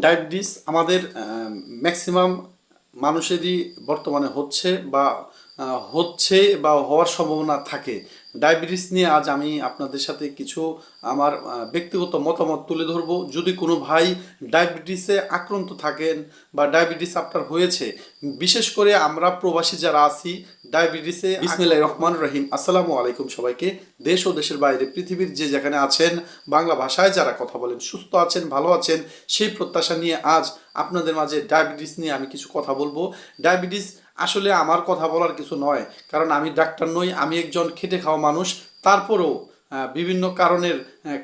Diabetes আমাদের maximum মানুষেরই বর্তমানে হচ্ছে বা হচ্ছে বা হওয়ার সম্ভাবনা থাকে। ডায়াবেটিস নিয়ে আজ আমি আপনাদের সাথে কিছু আমার ব্যক্তিগত মতামত তুলে ধরবো। যদি কোনো ভাই ডায়াবেটিসে আক্রান্ত থাকেন বা ডায়াবেটিস আপনার হয়েছে, বিশেষ করে আমরা প্রবাসী যারা আছি, ডায়াবেটিসে বিসমিল্লাহ রহমান রহিম। আসসালামু আলাইকুম সবাইকে। দেশ ও দেশের বাইরে পৃথিবীর যে যেখানে আছেন, বাংলা ভাষায় যারা কথা বলেন, সুস্থ আছেন, ভালো আছেন, সেই প্রত্যাশা নিয়ে আজ আপনাদের মাঝে ডায়াবেটিস নিয়ে আমি কিছু কথা বলব। ডায়াবেটিস আসলে আমার কথা বলার কিছু নয়। কারণ আমি ডাক্তার নই, আমি একজন খেটে খাওয়া মানুষ। তারপরেও বিভিন্ন কারণের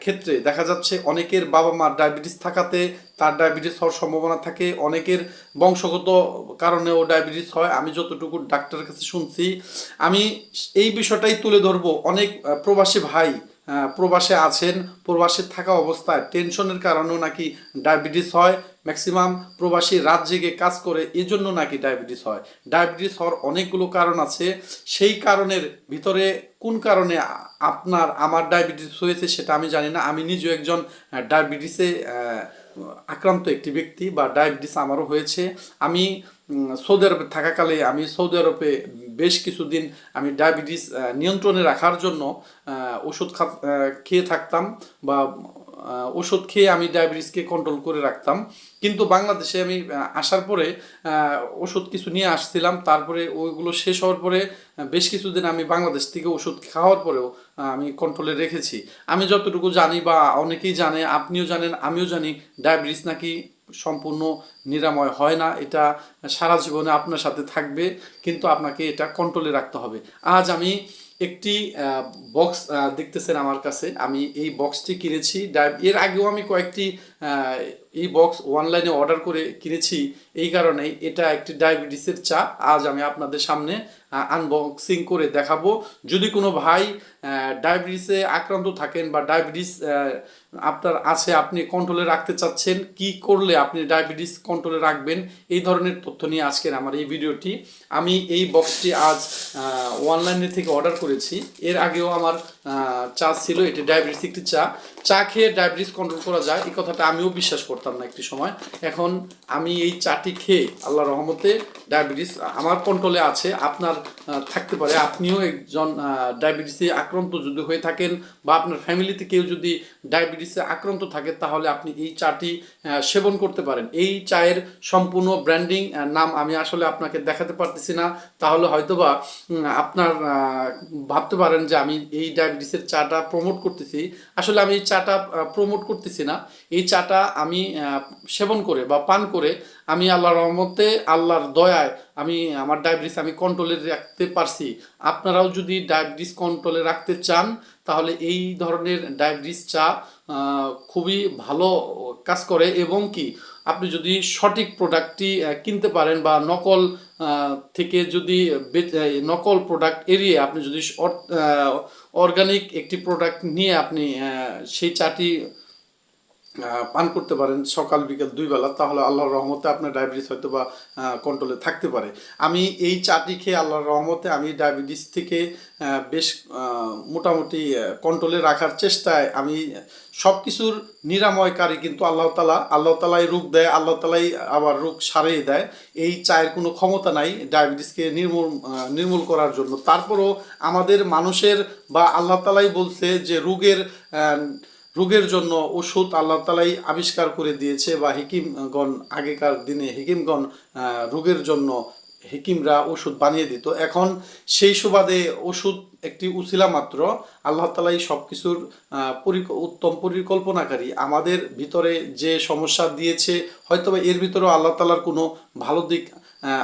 ক্ষেত্রে দেখা যাচ্ছে অনেকের বাবা মার ডায়াবেটিস থাকাতে তার ডায়াবেটিস হওয়ার সম্ভাবনা থাকে। অনেকের বংশগত কারণেও ডায়াবেটিস হয়। আমি যতটুকু ডাক্তারের কাছে শুনছি, আমি এই বিষয়টাই তুলে ধরবো। অনেক প্রবাসী ভাই প্রবাসে আছেন, প্রবাসে থাকা অবস্থায় টেনশনের কারণেও নাকি ডায়াবেটিস হয়। ম্যাক্সিমাম প্রবাসী রাত জেগে কাজ করে, এজন্য নাকি ডায়াবেটিস হয়। ডায়াবেটিস হওয়ার অনেকগুলো কারণ আছে। সেই কারণের ভিতরে কোন কারণে আপনার, আমার ডায়াবেটিস হয়েছে সেটা আমি জানি না। আমি নিজেও একজন ডায়াবেটিসে আক্রান্ত একটি ব্যক্তি বা ডায়াবেটিস আমারও হয়েছে। আমি সৌদি আরবে থাকাকালে আমি সৌদি আরবে বেশ কিছুদিন আমি ডায়াবেটিস নিয়ন্ত্রণে রাখার জন্য ওষুধ খেয়ে থাকতাম বা ওষুধ খেয়ে আমি ডায়াবেটিসকে কন্ট্রোল করে রাখতাম। কিন্তু বাংলাদেশে আমি আসার পরে ওষুধ কিছু নিয়ে আসছিলাম। তারপরে ওইগুলো শেষ হওয়ার পরে বেশ কিছুদিন আমি বাংলাদেশ থেকে ওষুধ খাওয়ার পরেও আমি কন্ট্রোলে রেখেছি। আমি যতটুকু জানি বা অনেকেই জানে, আপনিও জানেন, আমিও জানি, ডায়াবেটিস নাকি সম্পূর্ণ নিরাময় হয় না, এটা সারা জীবনে আপনার সাথে থাকবে, কিন্তু আপনাকে এটা কন্ট্রোলে রাখতে হবে। আজ আমি একটি বক্স দেখতেছেন আমার কাছে, আমি এই বক্সটি কিনেছি এর আগেও আমি কয়েকটি এই বক্স অনলাইনে অর্ডার করে কিনেছি, এই কারণেই এটা একটি ডায়াবেটিসের চা। আজ আমি আপনাদের সামনে আনবক্সিং করে দেখাবো। যদি কোনো ভাই ডায়াবেটিসে আক্রান্ত থাকেন বা ডায়াবেটিস আপনার আছে, আপনি কন্ট্রোলে রাখতে চাচ্ছেন, কি করলে আপনি ডায়াবেটিস কন্ট্রোলে রাখবেন, এই ধরনের তথ্য নিয়ে আজকের আমার এই ভিডিওটি। আমি এই বক্সটি আজ অনলাইনে থেকে অর্ডার করেছি। এর আগেও আমার চা ছিল, এটি ডায়াবেটিস একটি চা। চা খেয়ে ডায়াবেটিস কন্ট্রোল করা যায়, এই কথাটা আমিও বিশ্বাস করতাম না একটি সময়। এখন আমি এই চাটি খেয়ে আল্লাহ রহমতে ডায়াবেটিস আমার কন্ট্রোলে আছে, আপনার থাকতে পারে। আপনিও একজন ডায়াবেটিসে আক্রান্ত যদি হয়ে থাকেন বা আপনার ফ্যামিলিতে কেউ যদি ডায়াবেটিসে আক্রান্ত থাকে, তাহলে আপনি এই চাটি সেবন করতে পারেন। এই চায়ের সম্পূর্ণ ব্র্যান্ডিং নাম আমি আসলে আপনাকে দেখাতে পারতেছি না। তাহলে হয়তোবা আপনার ভাবতে পারেন যে আমি এই ডায়াবেটিসের চাটা প্রমোট করতেছি। আসলে আমি এই চাটা প্রমোট করতেছি না। এই চাটা আমি সেবন করে বা পান করে আমি আল্লাহর রহমতে, আল্লাহর দয়ায় আমি, আমার ডায়াবেটিস আমি কন্ট্রোলে রাখতে পারছি। আপনারাও যদি ডায়াবেটিস কন্ট্রোলে রাখতে চান, তাহলে এই ধরনের ডায়াবেটিস চা খুবই ভালো কাজ করে। এবং কি, আপনি যদি সঠিক প্রোডাক্টটি কিনতে পারেন বা নকল থেকে যদি নকল প্রোডাক্ট এড়িয়ে আপনি যদি অর্গানিক একটি প্রোডাক্ট নিয়ে আপনি সেই চাটি পান করতে পারেন সকাল, বিকেল দুই বেলা, তাহলে আল্লাহর রহমতে আপনার ডায়াবেটিস হয়তো বা কন্ট্রোলে থাকতে পারে। আমি এই চাটি খেয়ে আল্লাহর রহমতে আমি ডায়াবেটিস থেকে বেশ মোটামুটি কন্ট্রোলে রাখার চেষ্টায় আমি সব কিছুর নিরাময়কারী কিন্তু আল্লাহ তালা আল্লাহ তালাই রোগ দেয়, আল্লাহ তালাই আবার রোগ সারিয়ে দেয়। এই চায়ের কোনো ক্ষমতা নাই ডায়াবেটিসকে নির্মূল নির্মূল করার জন্য। তারপরও আমাদের মানুষের বা আল্লাহ তালাই বলছে যে রোগের রোগের জন্য ওষুধ আল্লাহ তালাই আবিষ্কার করে দিয়েছে বা হিকিমগণ আগেকার দিনে হিকিমগণ রোগের জন্য হিকিমরা ওষুধ বানিয়ে দিত। এখন সেই সুবাদে ওষুধ একটি উছিলা মাত্র। আল্লাহ তালাই সব কিছুর উত্তম পরিকল্পনাকারী। আমাদের ভিতরে যে সমস্যা দিয়েছে, হয়তোবা এর ভিতরেও আল্লাহ তালার কোনো ভালো দিক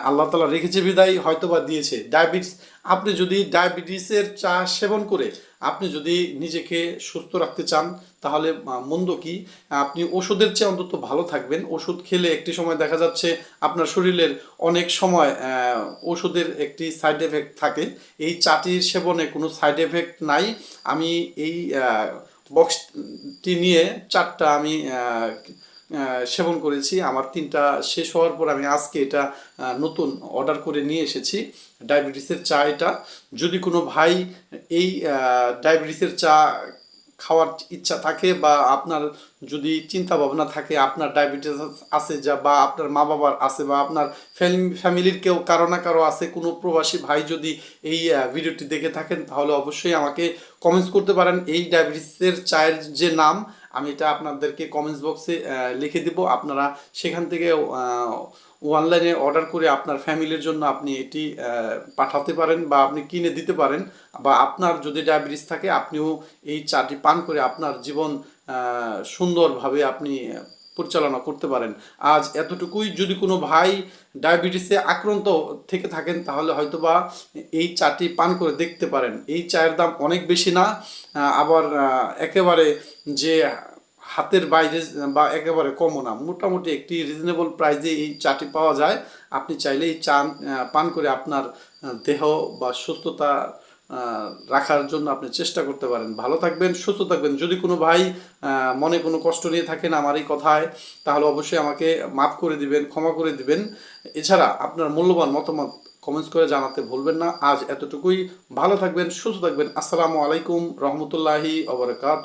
আল্লাহ তালা রেখেছে বিদায়, হয়তোবা দিয়েছে। ডায়াবেটিস, আপনি যদি ডায়াবেটিসের চা সেবন করে আপনি যদি নিজেকে সুস্থ রাখতে চান, তাহলে মন্দ কি? আপনি ওষুধের চেয়ে অন্তত ভালো থাকবেন। ওষুধ খেলে একটি সময় দেখা যাচ্ছে আপনার শরীরের অনেক সময় ওষুধের একটি সাইড এফেক্ট থাকে। এই চাটির সেবনে কোনো সাইড এফেক্ট নাই। আমি এই বক্সটি নিয়ে চারটা আমি সেবন করেছি। আমার তিনটা শেষ হওয়ার পর আমি আজকে এটা নতুন অর্ডার করে নিয়ে এসেছি, ডায়াবেটিসের চা এটা। যদি কোনো ভাই এই ডায়াবেটিসের চা খাওয়ার ইচ্ছা থাকে বা আপনার যদি চিন্তা ভাবনা থাকে, আপনার ডায়াবেটিস আছে যা বা আপনার মা বাবার আছে বা আপনার ফ্যামিলির কেউ, কারও না কারও আছে, কোনো প্রবাসী ভাই যদি এই ভিডিওটি দেখে থাকেন, তাহলে অবশ্যই আমাকে কমেন্টস করতে পারেন। এই ডায়াবেটিসের চায়ের যে নাম আমি এটা আপনাদেরকে কমেন্টস বক্সে লিখে দিব। আপনারা সেখান থেকে অনলাইনে অর্ডার করে আপনার ফ্যামিলির জন্য আপনি এটি পাঠাতে পারেন বা আপনি কিনে দিতে পারেন বা আপনার যদি ডায়াবেটিস থাকে, আপনিও এই চাটি পান করে আপনার জীবন সুন্দরভাবে আপনি পরিচালনা করতে পারেন। আজ এতটুকুই। যদি কোনো ভাই ডায়াবেটিসে আক্রান্ত থেকে থাকেন, তাহলে হয়তো বা এই চাটি পান করে দেখতে পারেন। এই চায়ের দাম অনেক বেশি না। আবার একেবারে যে হাতের বাইরে বা একেবারে কমও না। মোটামুটি একটি রিজনেবল প্রাইসে এই চাটি পাওয়া যায়। আপনি চাইলে এই চা পান করে আপনার দেহ বা সুস্থতা রাখার জন্য আপনি চেষ্টা করতে পারেন। ভালো থাকবেন, সুস্থ থাকবেন। যদি কোনো ভাই মনে কোনো কষ্ট নিয়ে থাকেন আমার এই কথায়, তাহলে অবশ্যই আমাকে মাফ করে দিবেন, ক্ষমা করে দিবেন। এছাড়া আপনার মূল্যবান মতামত কমেন্টস করে জানাতে ভুলবেন না। আজ এতটুকুই। ভালো থাকবেন, সুস্থ থাকবেন। আসসালামু আলাইকুম রহমতুল্লাহি অবরকাত